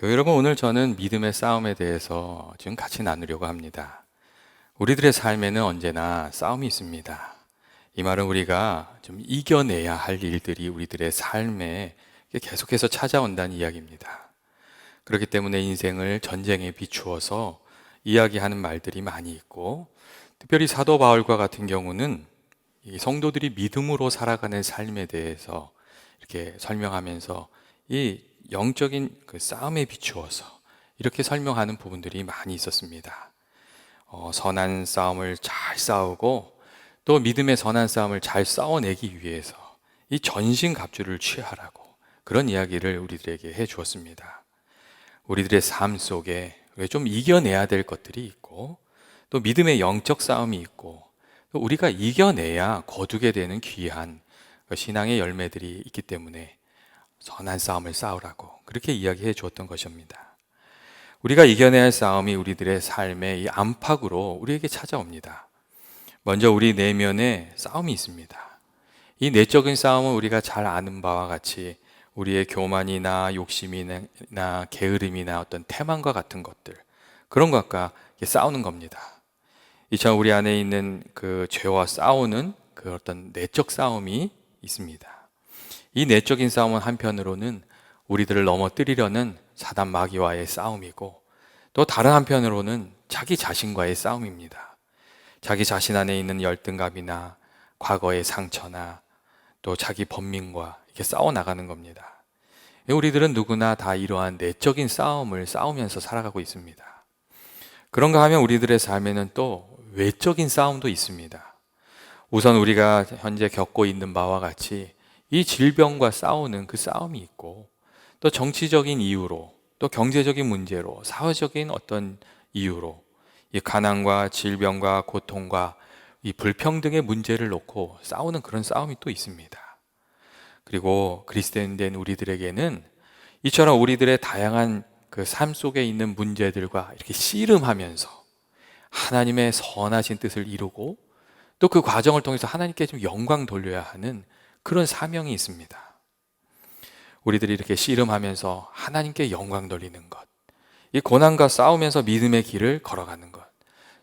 여러분, 오늘 저는 믿음의 싸움에 대해서 지금 같이 나누려고 합니다. 우리들의 삶에는 언제나 싸움이 있습니다. 이 말은 우리가 좀 이겨내야 할 일들이 우리들의 삶에 계속해서 찾아온다는 이야기입니다. 그렇기 때문에 인생을 전쟁에 비추어서 이야기하는 말들이 많이 있고, 특별히 사도 바울과 같은 경우는 이 성도들이 믿음으로 살아가는 삶에 대해서 이렇게 설명하면서 이 영적인 그 싸움에 비추어서 이렇게 설명하는 부분들이 많이 있었습니다. 어, 선한 싸움을 잘 싸우고 또 믿음의 선한 싸움을 잘 싸워내기 위해서 이 전신 갑주를 취하라고 그런 이야기를 우리들에게 해 주었습니다. 우리들의 삶 속에 왜좀 이겨내야 될 것들이 있고 또 믿음의 영적 싸움이 있고 또 우리가 이겨내야 거두게 되는 귀한 그 신앙의 열매들이 있기 때문에 선한 싸움을 싸우라고 그렇게 이야기해 주었던 것입니다. 우리가 이겨내야 할 싸움이 우리들의 삶의 이 안팎으로 우리에게 찾아옵니다. 먼저 우리 내면에 싸움이 있습니다. 이 내적인 싸움은 우리가 잘 아는 바와 같이 우리의 교만이나 욕심이나 게으름이나 어떤 태만과 같은 것들 그런 것과 싸우는 겁니다. 이처럼 우리 안에 있는 그 죄와 싸우는 그 어떤 내적 싸움이 있습니다. 이 내적인 싸움은 한편으로는 우리들을 넘어뜨리려는 사단 마귀와의 싸움이고 또 다른 한편으로는 자기 자신과의 싸움입니다. 자기 자신 안에 있는 열등감이나 과거의 상처나 또 자기 번민과 이렇게 싸워 나가는 겁니다. 우리들은 누구나 다 이러한 내적인 싸움을 싸우면서 살아가고 있습니다. 그런가 하면 우리들의 삶에는 또 외적인 싸움도 있습니다. 우선 우리가 현재 겪고 있는 바와 같이 이 질병과 싸우는 그 싸움이 있고 또 정치적인 이유로 또 경제적인 문제로 사회적인 어떤 이유로 이 가난과 질병과 고통과 이 불평등의 문제를 놓고 싸우는 그런 싸움이 또 있습니다. 그리고 그리스도인 된 우리들에게는 이처럼 우리들의 다양한 그 삶 속에 있는 문제들과 이렇게 씨름하면서 하나님의 선하신 뜻을 이루고 또 그 과정을 통해서 하나님께 좀 영광 돌려야 하는 그런 사명이 있습니다. 우리들이 이렇게 씨름하면서 하나님께 영광 돌리는 것, 이 고난과 싸우면서 믿음의 길을 걸어가는 것,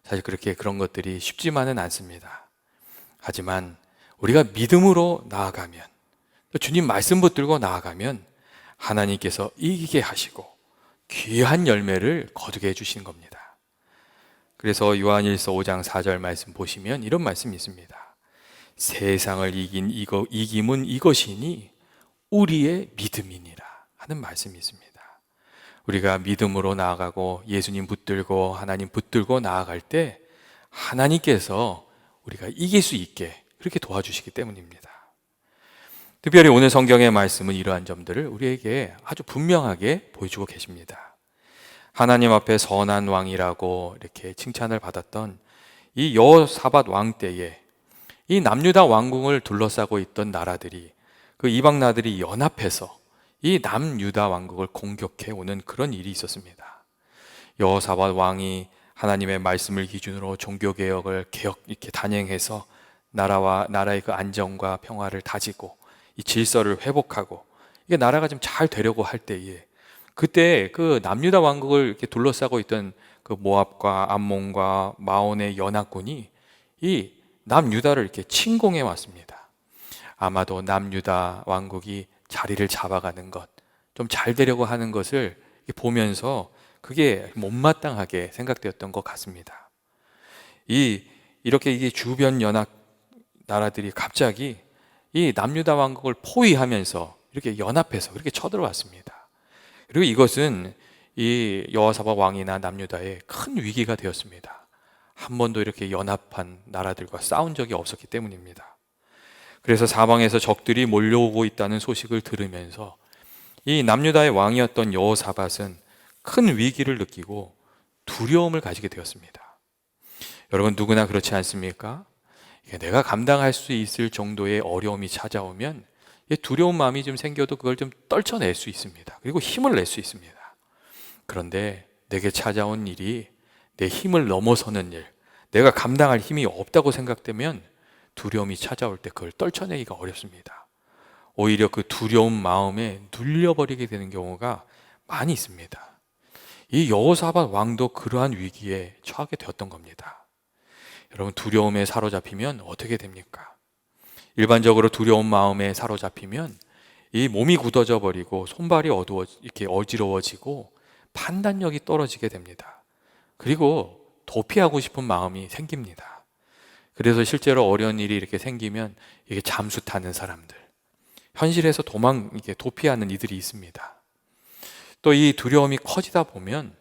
사실 그렇게 그런 것들이 쉽지만은 않습니다. 하지만 우리가 믿음으로 나아가면, 주님 말씀 붙들고 나아가면 하나님께서 이기게 하시고 귀한 열매를 거두게 해주시는 겁니다. 그래서 요한일서 5장 4절 말씀 보시면 이런 말씀이 있습니다. 세상을 이긴 이거, 이김은 이것이니 우리의 믿음이니라 하는 말씀이 있습니다. 우리가 믿음으로 나아가고 예수님 붙들고 하나님 붙들고 나아갈 때 하나님께서 우리가 이길 수 있게 그렇게 도와주시기 때문입니다. 특별히 오늘 성경의 말씀은 이러한 점들을 우리에게 아주 분명하게 보여주고 계십니다. 하나님 앞에 선한 왕이라고 이렇게 칭찬을 받았던 이 여사밧 왕 때에 이 남유다 왕궁을 둘러싸고 있던 나라들이 그 이방 나들이 연합해서 이 남유다 왕국을 공격해 오는 그런 일이 있었습니다. 여호사밧 왕이 하나님의 말씀을 기준으로 종교 개혁을 개혁 이렇게 단행해서 나라와 나라의 그 안정과 평화를 다지고 이 질서를 회복하고 이게 나라가 좀 잘 되려고 할 때에 그때 그 남유다 왕국을 이렇게 둘러싸고 있던 그 모압과 암몬과 마온의 연합군이 이 남유다를 이렇게 침공해 왔습니다. 아마도 남유다 왕국이 자리를 잡아가는 것, 좀 잘 되려고 하는 것을 보면서 그게 못마땅하게 생각되었던 것 같습니다. 이 이렇게 이게 주변 연합 나라들이 갑자기 이 남유다 왕국을 포위하면서 이렇게 연합해서 그렇게 쳐들어왔습니다. 그리고 이것은 이 여호사밧 왕이나 남유다의 큰 위기가 되었습니다. 한 번도 이렇게 연합한 나라들과 싸운 적이 없었기 때문입니다. 그래서 사방에서 적들이 몰려오고 있다는 소식을 들으면서 이 남유다의 왕이었던 여호사밧은 큰 위기를 느끼고 두려움을 가지게 되었습니다. 여러분 누구나 그렇지 않습니까? 내가 감당할 수 있을 정도의 어려움이 찾아오면 두려운 마음이 좀 생겨도 그걸 좀 떨쳐낼 수 있습니다. 그리고 힘을 낼 수 있습니다. 그런데 내게 찾아온 일이 내 힘을 넘어서는 일, 내가 감당할 힘이 없다고 생각되면 두려움이 찾아올 때 그걸 떨쳐내기가 어렵습니다. 오히려 그 두려운 마음에 눌려버리게 되는 경우가 많이 있습니다. 이 여호사밧 왕도 그러한 위기에 처하게 되었던 겁니다. 여러분 두려움에 사로잡히면 어떻게 됩니까? 일반적으로 두려운 마음에 사로잡히면 이 몸이 굳어져 버리고 손발이 어두워 이렇게 어지러워지고 판단력이 떨어지게 됩니다. 그리고 도피하고 싶은 마음이 생깁니다. 그래서 실제로 어려운 일이 이렇게 생기면 이게 잠수 타는 사람들, 현실에서 도망 이게 도피하는 이들이 있습니다. 또 이 두려움이 커지다 보면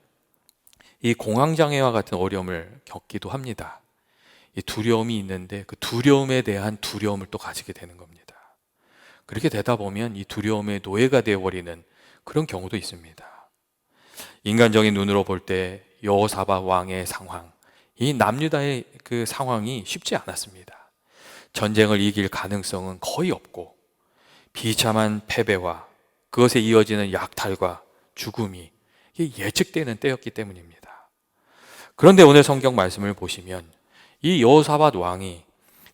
이 공황 장애와 같은 어려움을 겪기도 합니다. 이 두려움이 있는데 그 두려움에 대한 두려움을 또 가지게 되는 겁니다. 그렇게 되다 보면 이 두려움의 노예가 되어버리는 그런 경우도 있습니다. 인간적인 눈으로 볼 때 여호사바 왕의 상황, 이 남유다의 그 상황이 쉽지 않았습니다. 전쟁을 이길 가능성은 거의 없고 비참한 패배와 그것에 이어지는 약탈과 죽음이 예측되는 때였기 때문입니다. 그런데 오늘 성경 말씀을 보시면 이 여호사밧 왕이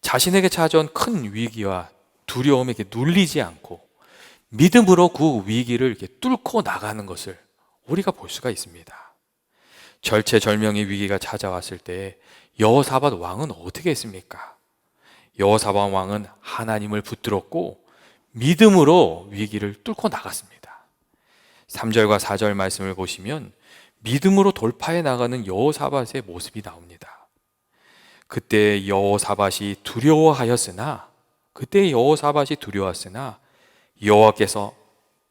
자신에게 찾아온 큰 위기와 두려움에게 눌리지 않고 믿음으로 그 위기를 이렇게 뚫고 나가는 것을 우리가 볼 수가 있습니다. 절체절명의 위기가 찾아왔을 때 여호사밧 왕은 어떻게 했습니까? 여호사밧 왕은 하나님을 붙들었고 믿음으로 위기를 뚫고 나갔습니다. 3절과 4절 말씀을 보시면 믿음으로 돌파해 나가는 여호사밧의 모습이 나옵니다. 그때 여호사밧이 두려워하였으나 그때 여호사밧이 두려웠으나 여호와께서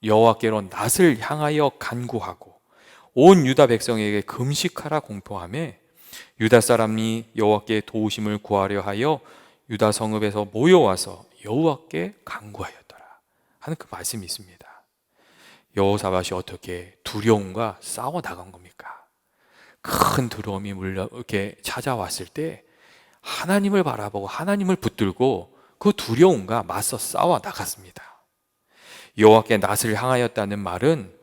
여호와께로 낯을 향하여 간구하고 온 유다 백성에게 금식하라 공포함에 유다 사람이 여호와께 도우심을 구하려 하여 유다 성읍에서 모여와서 여호와께 간구하였더라 하는 그 말씀이 있습니다. 여호사밧이 어떻게 두려움과 싸워 나간 겁니까? 큰 두려움이 물려 이렇게 찾아왔을 때 하나님을 바라보고 하나님을 붙들고 그 두려움과 맞서 싸워 나갔습니다. 여호와께 낯을 향하였다는 말은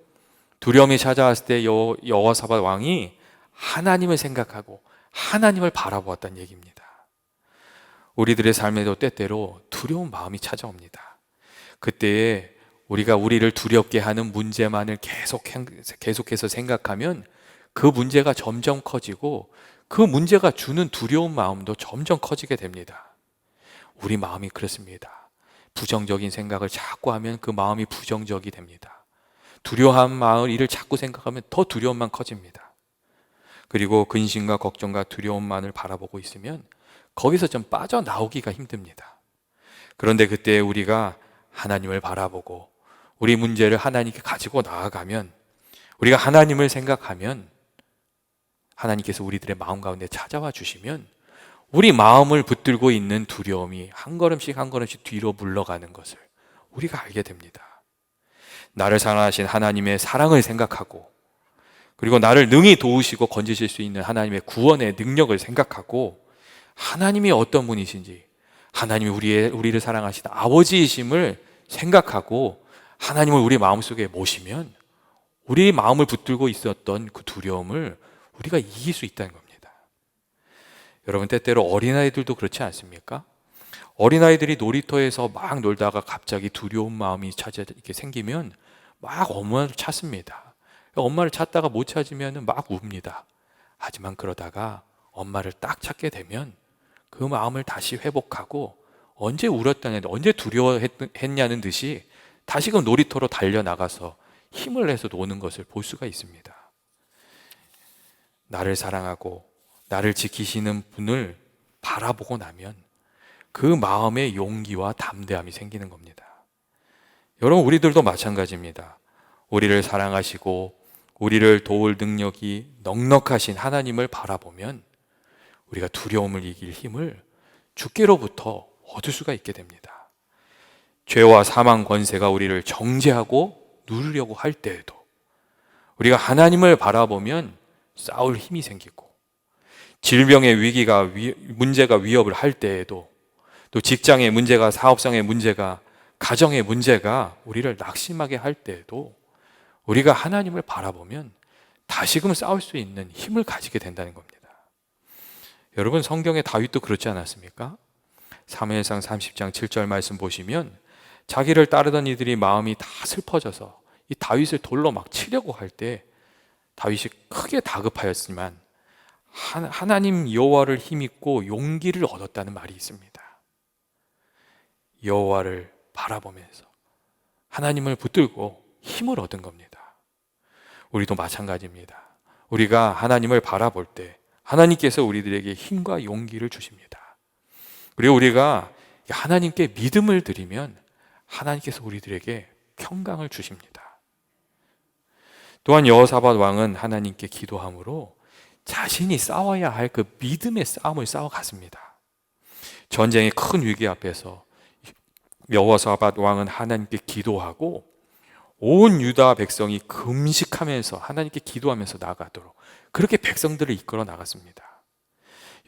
두려움이 찾아왔을 때 여, 여호사밧 왕이 하나님을 생각하고 하나님을 바라보았다는 얘기입니다. 우리들의 삶에도 때때로 두려운 마음이 찾아옵니다. 그때에 우리가 우리를 두렵게 하는 문제만을 계속 계속해서 생각하면 그 문제가 점점 커지고 그 문제가 주는 두려운 마음도 점점 커지게 됩니다. 우리 마음이 그렇습니다. 부정적인 생각을 자꾸 하면 그 마음이 부정적이 됩니다. 두려워한 마을 일을 자꾸 생각하면 더 두려움만 커집니다. 그리고 근심과 걱정과 두려움만을 바라보고 있으면 거기서 좀 빠져나오기가 힘듭니다. 그런데 그때 우리가 하나님을 바라보고 우리 문제를 하나님께 가지고 나아가면 우리가 하나님을 생각하면 하나님께서 우리들의 마음 가운데 찾아와 주시면 우리 마음을 붙들고 있는 두려움이 한 걸음씩 한 걸음씩 뒤로 물러가는 것을 우리가 알게 됩니다. 나를 사랑하신 하나님의 사랑을 생각하고 그리고 나를 능히 도우시고 건지실 수 있는 하나님의 구원의 능력을 생각하고 하나님이 어떤 분이신지 하나님이 우리의, 우리를 사랑하신 아버지이심을 생각하고 하나님을 우리 마음속에 모시면 우리 마음을 붙들고 있었던 그 두려움을 우리가 이길 수 있다는 겁니다. 여러분 때때로 어린아이들도 그렇지 않습니까? 어린아이들이 놀이터에서 막 놀다가 갑자기 두려운 마음이 찾아 이렇게 생기면 막 엄마를 찾습니다. 엄마를 찾다가 못 찾으면 막 웁니다. 하지만 그러다가 엄마를 딱 찾게 되면 그 마음을 다시 회복하고 언제 울었다는 언제 두려워했냐는 듯이 다시금 놀이터로 달려나가서 힘을 내서 노는 것을 볼 수가 있습니다. 나를 사랑하고 나를 지키시는 분을 바라보고 나면 그 마음의 용기와 담대함이 생기는 겁니다. 여러분, 우리들도 마찬가지입니다. 우리를 사랑하시고 우리를 도울 능력이 넉넉하신 하나님을 바라보면 우리가 두려움을 이길 힘을 주께로부터 얻을 수가 있게 됩니다. 죄와 사망 권세가 우리를 정죄하고 누르려고 할 때에도 우리가 하나님을 바라보면 싸울 힘이 생기고 질병의 위기가 위, 문제가 위협을 할 때에도 또 직장의 문제가 사업상의 문제가 가정의 문제가 우리를 낙심하게 할 때에도 우리가 하나님을 바라보면 다시금 싸울 수 있는 힘을 가지게 된다는 겁니다. 여러분 성경의 다윗도 그렇지 않았습니까? 사무엘상 30장 7절 말씀 보시면 자기를 따르던 이들이 마음이 다 슬퍼져서 이 다윗을 돌로 막 치려고 할 때 다윗이 크게 다급하였지만 하- 하나님 여호와를 힘입고 용기를 얻었다는 말이 있습니다. 여호와를 바라보면서 하나님을 붙들고 힘을 얻은 겁니다. 우리도 마찬가지입니다. 우리가 하나님을 바라볼 때 하나님께서 우리들에게 힘과 용기를 주십니다. 그리고 우리가 하나님께 믿음을 드리면 하나님께서 우리들에게 평강을 주십니다. 또한 여호사밧 왕은 하나님께 기도함으로 자신이 싸워야 할 그 믿음의 싸움을 싸워갔습니다. 전쟁의 큰 위기 앞에서 여호사밧 왕은 하나님께 기도하고 온 유다 백성이 금식하면서 하나님께 기도하면서 나가도록 그렇게 백성들을 이끌어 나갔습니다.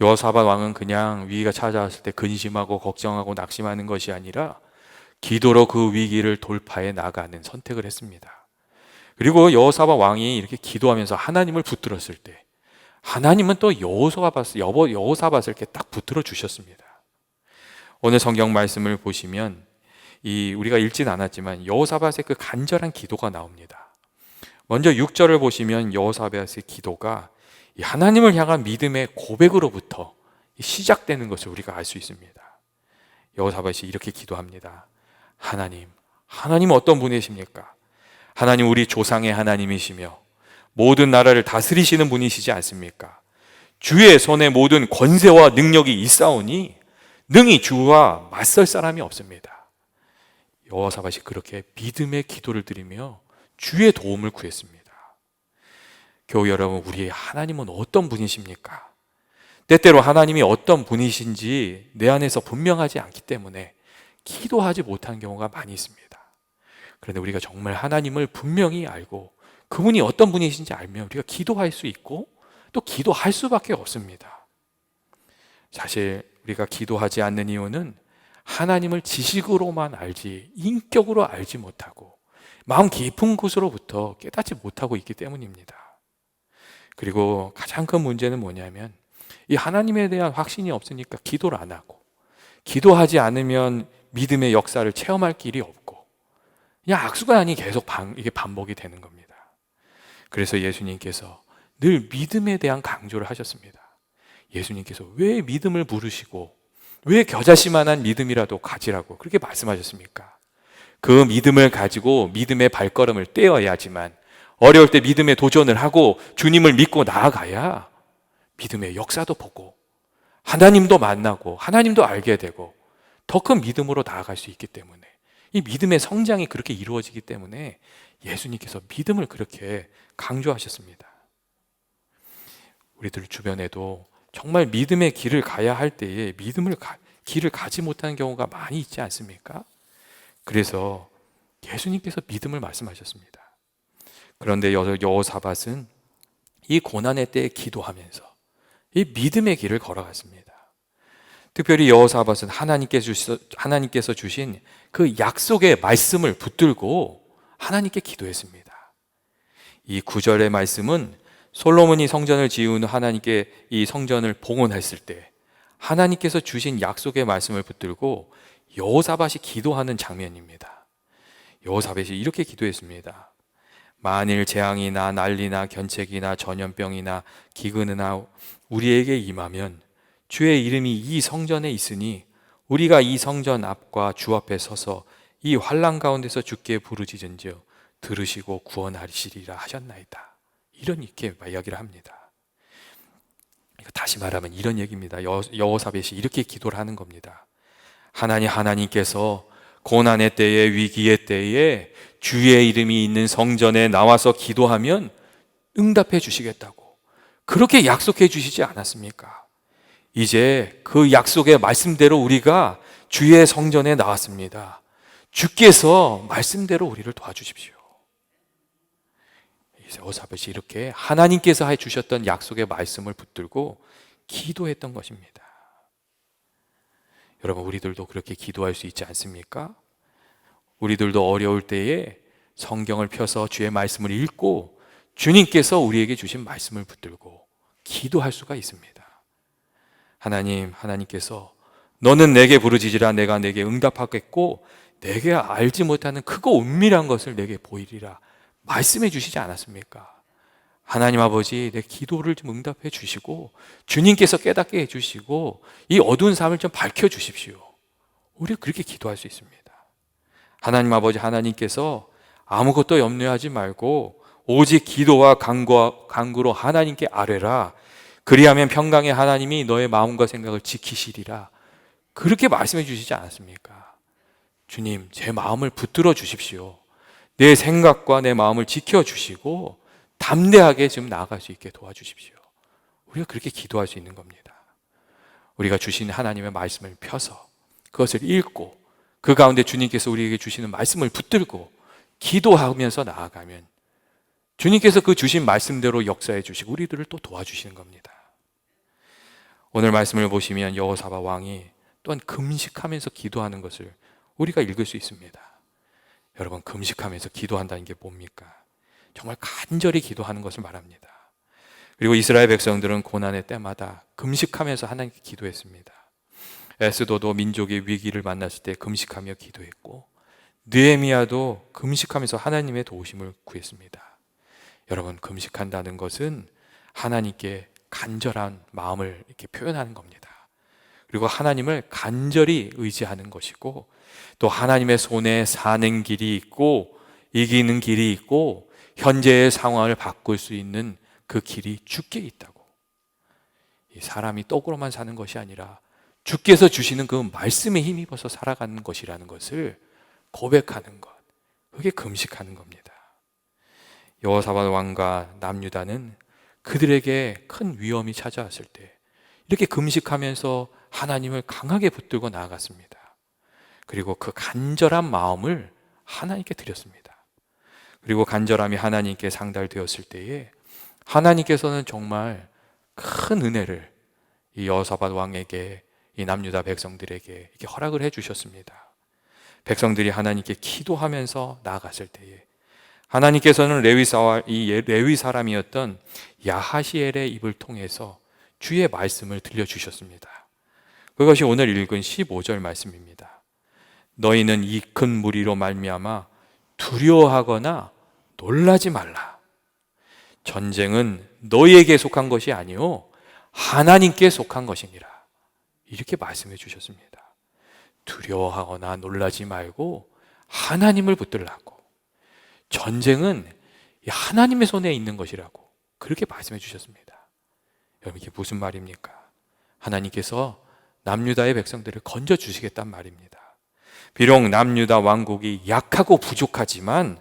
여호사밧 왕은 그냥 위기가 찾아왔을 때 근심하고 걱정하고 낙심하는 것이 아니라 기도로 그 위기를 돌파해 나가는 선택을 했습니다. 그리고 여호사밧 왕이 이렇게 기도하면서 하나님을 붙들었을 때 하나님은 또 여호사밧을 여보 여호사밧을 이렇게 딱 붙들어 주셨습니다. 오늘 성경 말씀을 보시면 이 우리가 읽진 않았지만 여호사밧의 그 간절한 기도가 나옵니다. 먼저 6절을 보시면 여호사밧의 기도가 이 하나님을 향한 믿음의 고백으로부터 시작되는 것을 우리가 알 수 있습니다. 여호사밧이 이렇게 기도합니다. 하나님, 하나님 어떤 분이십니까? 하나님 우리 조상의 하나님이시며 모든 나라를 다스리시는 분이시지 않습니까? 주의 손에 모든 권세와 능력이 있사오니 능히 주와 맞설 사람이 없습니다. 여호사밧이 그렇게 믿음의 기도를 드리며 주의 도움을 구했습니다. 교우 여러분, 우리 하나님은 어떤 분이십니까? 때때로 하나님이 어떤 분이신지 내 안에서 분명하지 않기 때문에 기도하지 못한 경우가 많이 있습니다. 그런데 우리가 정말 하나님을 분명히 알고 그분이 어떤 분이신지 알면 우리가 기도할 수 있고 또 기도할 수밖에 없습니다. 사실 우리가 기도하지 않는 이유는 하나님을 지식으로만 알지 인격으로 알지 못하고 마음 깊은 곳으로부터 깨닫지 못하고 있기 때문입니다. 그리고 가장 큰 문제는 뭐냐면 이 하나님에 대한 확신이 없으니까 기도를 안 하고 기도하지 않으면 믿음의 역사를 체험할 길이 없고 그냥 악수관이 계속 반, 이게 반복이 되는 겁니다. 그래서 예수님께서 늘 믿음에 대한 강조를 하셨습니다. 예수님께서 왜 믿음을 부르시고 왜 겨자씨만한 믿음이라도 가지라고 그렇게 말씀하셨습니까? 그 믿음을 가지고 믿음의 발걸음을 떼어야지만 어려울 때 믿음의 도전을 하고 주님을 믿고 나아가야 믿음의 역사도 보고 하나님도 만나고 하나님도 알게 되고 더 큰 믿음으로 나아갈 수 있기 때문에 이 믿음의 성장이 그렇게 이루어지기 때문에 예수님께서 믿음을 그렇게 강조하셨습니다. 우리들 주변에도 정말 믿음의 길을 가야 할 때에 믿음을 가, 길을 가지 못하는 경우가 많이 있지 않습니까? 그래서 예수님께서 믿음을 말씀하셨습니다. 그런데 여, 여호사밧은 이 고난의 때에 기도하면서 이 믿음의 길을 걸어갔습니다. 특별히 여호사밧은 하나님께서, 주시, 하나님께서 주신 그 약속의 말씀을 붙들고 하나님께 기도했습니다. 이 구절의 말씀은 솔로몬이 성전을 지은 하나님께 이 성전을 봉헌했을 때 하나님께서 주신 약속의 말씀을 붙들고 여호사밧이 기도하는 장면입니다. 여호사밧이 이렇게 기도했습니다. 만일 재앙이나 난리나 견책이나 전염병이나 기근이나 우리에게 임하면 주의 이름이 이 성전에 있으니 우리가 이 성전 앞과 주 앞에 서서 이 환란 가운데서 주께 부르짖은즉 들으시고 구원하시리라 하셨나이다. 이런 이렇게 이야기를 합니다. 다시 말하면 이런 얘기입니다. 여, 여호사벳이 이렇게 기도를 하는 겁니다. 하나님 하나님께서 고난의 때에 위기의 때에 주의 이름이 있는 성전에 나와서 기도하면 응답해 주시겠다고 그렇게 약속해 주시지 않았습니까? 이제 그 약속의 말씀대로 우리가 주의 성전에 나왔습니다. 주께서 말씀대로 우리를 도와주십시오. 여호사벳이 이렇게 하나님께서 해 주셨던 약속의 말씀을 붙들고 기도했던 것입니다. 여러분 우리들도 그렇게 기도할 수 있지 않습니까? 우리들도 어려울 때에 성경을 펴서 주의 말씀을 읽고 주님께서 우리에게 주신 말씀을 붙들고 기도할 수가 있습니다. 하나님, 하나님께서 너는 내게 부르짖으라 내가 내게 응답하겠고 내게 알지 못하는 크고 은밀한 것을 내게 보이리라 말씀해 주시지 않았습니까? 하나님 아버지 내 기도를 좀 응답해 주시고 주님께서 깨닫게 해 주시고 이 어두운 삶을 좀 밝혀 주십시오. 우리가 그렇게 기도할 수 있습니다. 하나님 아버지 하나님께서 아무것도 염려하지 말고 오직 기도와 간구와 간구로 하나님께 아뢰라. 그리하면 평강의 하나님이 너의 마음과 생각을 지키시리라. 그렇게 말씀해 주시지 않았습니까? 주님, 제 마음을 붙들어 주십시오. 내 생각과 내 마음을 지켜 주시고 담대하게 지금 나아갈 수 있게 도와주십시오. 우리가 그렇게 기도할 수 있는 겁니다. 우리가 주신 하나님의 말씀을 펴서 그것을 읽고 그 가운데 주님께서 우리에게 주시는 말씀을 붙들고 기도하면서 나아가면 주님께서 그 주신 말씀대로 역사해 주시고 우리들을 또 도와주시는 겁니다. 오늘 말씀을 보시면 여호사바 왕이 또한 금식하면서 기도하는 것을 우리가 읽을 수 있습니다. 여러분 금식하면서 기도한다는 게 뭡니까? 정말 간절히 기도하는 것을 말합니다. 그리고 이스라엘 백성들은 고난의 때마다 금식하면서 하나님께 기도했습니다. 에스도도 민족의 위기를 만났을 때 금식하며 기도했고 느헤미야도 금식하면서 하나님의 도우심을 구했습니다. 여러분 금식한다는 것은 하나님께 간절한 마음을 이렇게 표현하는 겁니다. 그리고 하나님을 간절히 의지하는 것이고 또 하나님의 손에 사는 길이 있고 이기는 길이 있고 현재의 상황을 바꿀 수 있는 그 길이 주께 있다고. 이 사람이 떡으로만 사는 것이 아니라 주께서 주시는 그 말씀에 힘입어서 살아가는 것이라는 것을 고백하는 것. 그게 금식하는 겁니다. 여호사밧 왕과 남유다는 그들에게 큰 위험이 찾아왔을 때 이렇게 금식하면서 하나님을 강하게 붙들고 나아갔습니다. 그리고 그 간절한 마음을 하나님께 드렸습니다. 그리고 간절함이 하나님께 상달되었을 때에 하나님께서는 정말 큰 은혜를 이 여호사밧 왕에게 이 남유다 백성들에게 이렇게 허락을 해 주셨습니다. 백성들이 하나님께 기도하면서 나아갔을 때에 하나님께서는 레위사와 이 레위 사람이었던 야하시엘의 입을 통해서 주의 말씀을 들려 주셨습니다. 그것이 오늘 읽은 15절 말씀입니다. 너희는 이 큰 무리로 말미암아 두려워하거나 놀라지 말라. 전쟁은 너희에게 속한 것이 아니요 하나님께 속한 것이니라. 이렇게 말씀해 주셨습니다. 두려워하거나 놀라지 말고 하나님을 붙들라고. 전쟁은 하나님의 손에 있는 것이라고 그렇게 말씀해 주셨습니다. 여러분 이게 무슨 말입니까? 하나님께서 남유다의 백성들을 건져 주시겠단 말입니다. 비록 남유다 왕국이 약하고 부족하지만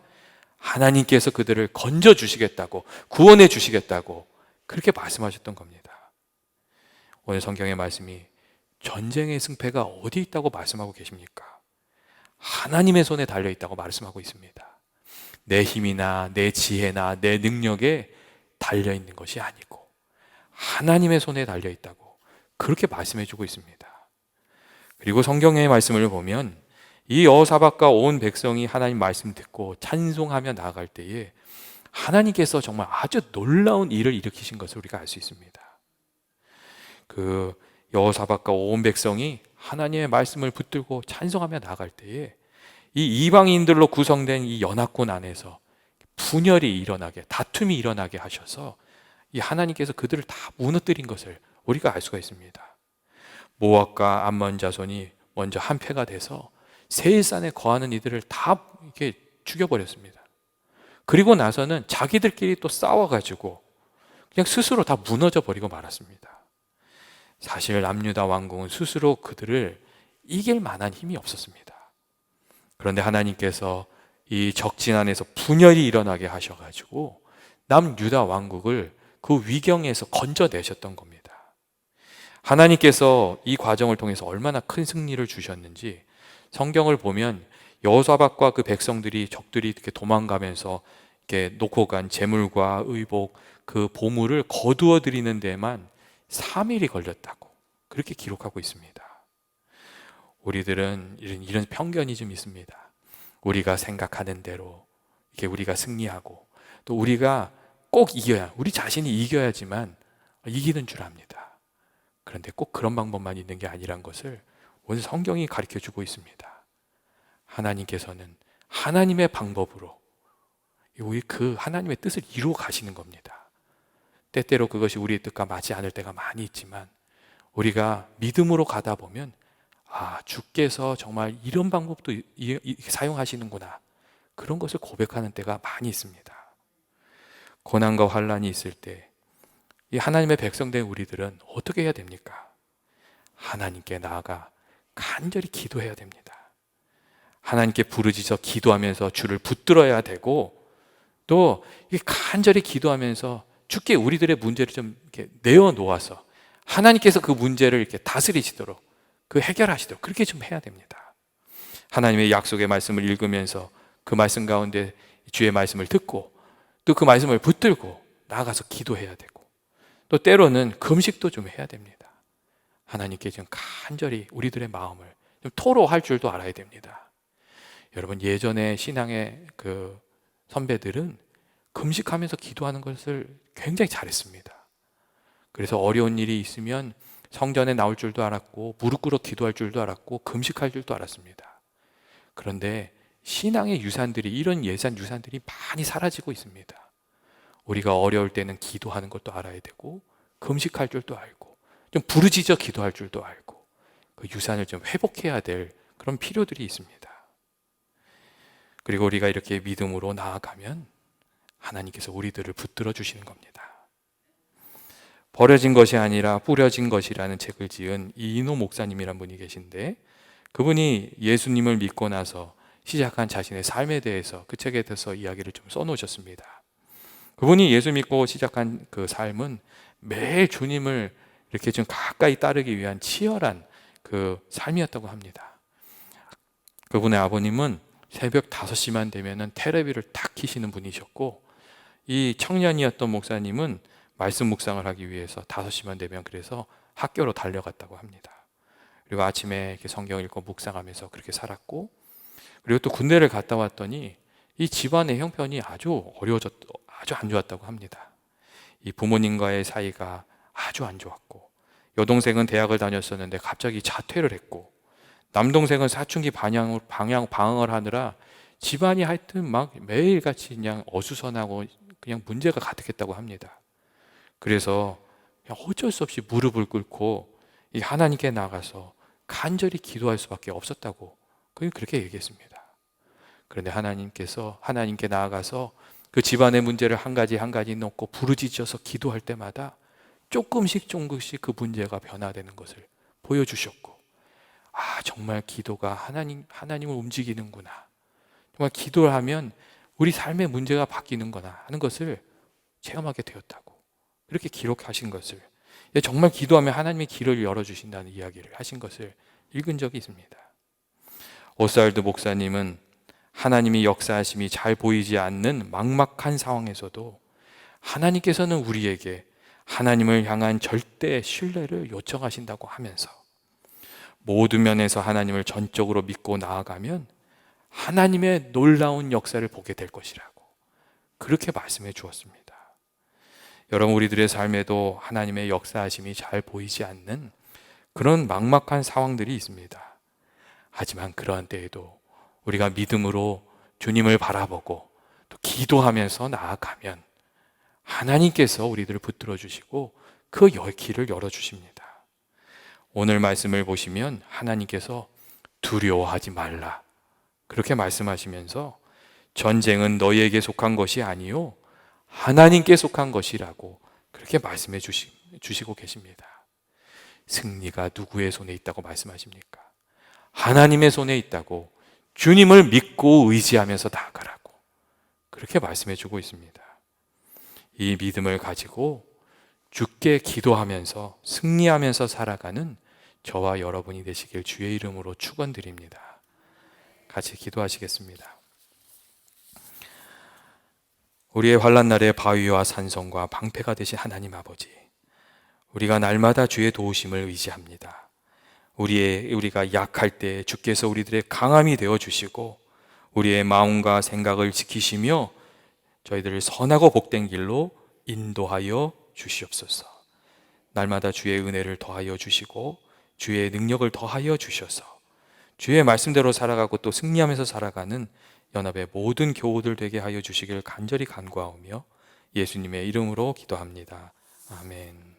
하나님께서 그들을 건져 주시겠다고 구원해 주시겠다고 그렇게 말씀하셨던 겁니다. 오늘 성경의 말씀이 전쟁의 승패가 어디 있다고 말씀하고 계십니까? 하나님의 손에 달려 있다고 말씀하고 있습니다. 내 힘이나 내 지혜나 내 능력에 달려 있는 것이 아니고 하나님의 손에 달려 있다고 그렇게 말씀해 주고 있습니다. 그리고 성경의 말씀을 보면 이 여호사밧과 온 백성이 하나님 말씀 듣고 찬송하며 나아갈 때에 하나님께서 정말 아주 놀라운 일을 일으키신 것을 우리가 알 수 있습니다. 그 여호사밧과 온 백성이 하나님의 말씀을 붙들고 찬송하며 나아갈 때에 이 이방인들로 구성된 이 연합군 안에서 분열이 일어나게 다툼이 일어나게 하셔서 이 하나님께서 그들을 다 무너뜨린 것을 우리가 알 수가 있습니다. 모압과 암몬 자손이 먼저 한패가 돼서 세일산에 거하는 이들을 다 이렇게 죽여버렸습니다. 그리고 나서는 자기들끼리 또 싸워가지고 그냥 스스로 다 무너져 버리고 말았습니다. 사실 남유다 왕궁은 스스로 그들을 이길 만한 힘이 없었습니다. 그런데 하나님께서 이 적진 안에서 분열이 일어나게 하셔가지고 남유다 왕국을 그 위경에서 건져내셨던 겁니다. 하나님께서 이 과정을 통해서 얼마나 큰 승리를 주셨는지 성경을 보면 여호사밧과 그 백성들이 적들이 이렇게 도망가면서 이렇게 놓고 간 재물과 의복 그 보물을 거두어 드리는 데만 3일이 걸렸다고 그렇게 기록하고 있습니다. 우리들은 이런, 이런 편견이 좀 있습니다. 우리가 생각하는 대로 이렇게 우리가 승리하고 또 우리가 꼭 이겨야 우리 자신이 이겨야지만 이기는 줄 압니다. 그런데 꼭 그런 방법만 있는 게 아니란 것을 오늘 성경이 가르쳐 주고 있습니다. 하나님께서는 하나님의 방법으로 우리 그 하나님의 뜻을 이루어 가시는 겁니다. 때때로 그것이 우리의 뜻과 맞지 않을 때가 많이 있지만 우리가 믿음으로 가다 보면 아 주께서 정말 이런 방법도 이- 이- 사용하시는구나 그런 것을 고백하는 때가 많이 있습니다. 고난과 환란이 있을 때 이 하나님의 백성된 우리들은 어떻게 해야 됩니까? 하나님께 나아가 간절히 기도해야 됩니다. 하나님께 부르짖어 기도하면서 주를 붙들어야 되고 또 간절히 기도하면서 주께 우리들의 문제를 좀 이렇게 내어 놓아서 하나님께서 그 문제를 이렇게 다스리시도록 그 해결하시도록 그렇게 좀 해야 됩니다. 하나님의 약속의 말씀을 읽으면서 그 말씀 가운데 주의 말씀을 듣고 또 그 말씀을 붙들고 나아가서 기도해야 되고 또 때로는 금식도 좀 해야 됩니다. 하나님께 좀 간절히 우리들의 마음을 좀 토로할 줄도 알아야 됩니다. 여러분 예전에 신앙의 그 선배들은 금식하면서 기도하는 것을 굉장히 잘했습니다. 그래서 어려운 일이 있으면 성전에 나올 줄도 알았고 무릎 꿇어 기도할 줄도 알았고 금식할 줄도 알았습니다. 그런데 신앙의 유산들이 이런 예산 유산들이 많이 사라지고 있습니다. 우리가 어려울 때는 기도하는 것도 알아야 되고 금식할 줄도 알고 좀 부르짖어 기도할 줄도 알고 그 유산을 좀 회복해야 될 그런 필요들이 있습니다. 그리고 우리가 이렇게 믿음으로 나아가면 하나님께서 우리들을 붙들어 주시는 겁니다. 버려진 것이 아니라 뿌려진 것이라는 책을 지은 이인호 목사님이란 분이 계신데 그분이 예수님을 믿고 나서 시작한 자신의 삶에 대해서 그 책에 대해서 이야기를 좀 써놓으셨습니다. 그분이 예수 믿고 시작한 그 삶은 매일 주님을 이렇게 좀 가까이 따르기 위한 치열한 그 삶이었다고 합니다. 그분의 아버님은 새벽 5시만 되면은 테레비를 탁 키시는 분이셨고 이 청년이었던 목사님은 말씀 묵상을 하기 위해서 5시만 되면 그래서 학교로 달려갔다고 합니다. 그리고 아침에 이렇게 성경 읽고 묵상하면서 그렇게 살았고 그리고 또 군대를 갔다 왔더니 이 집안의 형편이 아주 어려워졌 아주 안 좋았다고 합니다. 이 부모님과의 사이가 아주 안 좋았고 여동생은 대학을 다녔었는데 갑자기 자퇴를 했고 남동생은 사춘기 방향 방향 방황을 하느라 집안이 하여튼 막 매일같이 그냥 어수선하고 그냥 문제가 가득했다고 합니다. 그래서 어쩔 수 없이 무릎을 꿇고 이 하나님께 나가서 간절히 기도할 수밖에 없었다고 그렇게 얘기했습니다. 그런데 하나님께서 하나님께 나아가서 그 집안의 문제를 한 가지 한 가지 놓고 부르짖어서 기도할 때마다 조금씩 조금씩 그 문제가 변화되는 것을 보여주셨고 아 정말 기도가 하나님 하나님을 움직이는구나 정말 기도를 하면 우리 삶의 문제가 바뀌는구나 하는 것을 체험하게 되었다고 그렇게 기록하신 것을 예, 정말 기도하면 하나님의 길을 열어주신다는 이야기를 하신 것을 읽은 적이 있습니다. 오사일드 목사님은 하나님이 역사하심이 잘 보이지 않는 막막한 상황에서도 하나님께서는 우리에게 하나님을 향한 절대 신뢰를 요청하신다고 하면서 모든 면에서 하나님을 전적으로 믿고 나아가면 하나님의 놀라운 역사를 보게 될 것이라고 그렇게 말씀해 주었습니다. 여러분 우리들의 삶에도 하나님의 역사하심이 잘 보이지 않는 그런 막막한 상황들이 있습니다. 하지만 그러한 때에도 우리가 믿음으로 주님을 바라보고 또 기도하면서 나아가면 하나님께서 우리들을 붙들어 주시고 그 길을 열어 주십니다. 오늘 말씀을 보시면 하나님께서 두려워하지 말라. 그렇게 말씀하시면서 전쟁은 너희에게 속한 것이 아니요 하나님께 속한 것이라고 그렇게 말씀해 주시, 주시고 계십니다. 승리가 누구의 손에 있다고 말씀하십니까? 하나님의 손에 있다고 주님을 믿고 의지하면서 나아가라고 그렇게 말씀해 주고 있습니다. 이 믿음을 가지고 주께 기도하면서 승리하면서 살아가는 저와 여러분이 되시길 주의 이름으로 축원드립니다. 같이 기도하시겠습니다. 우리의 환란 날의 바위와 산성과 방패가 되신 하나님 아버지, 우리가 날마다 주의 도우심을 의지합니다. 우리의 우리가 약할 때 주께서 우리들의 강함이 되어 주시고 우리의 마음과 생각을 지키시며 저희들을 선하고 복된 길로 인도하여 주시옵소서. 날마다 주의 은혜를 더하여 주시고 주의 능력을 더하여 주셔서 주의 말씀대로 살아가고 또 승리하면서 살아가는 연합의 모든 교우들 되게 하여 주시길 간절히 간구하오며 예수님의 이름으로 기도합니다. 아멘.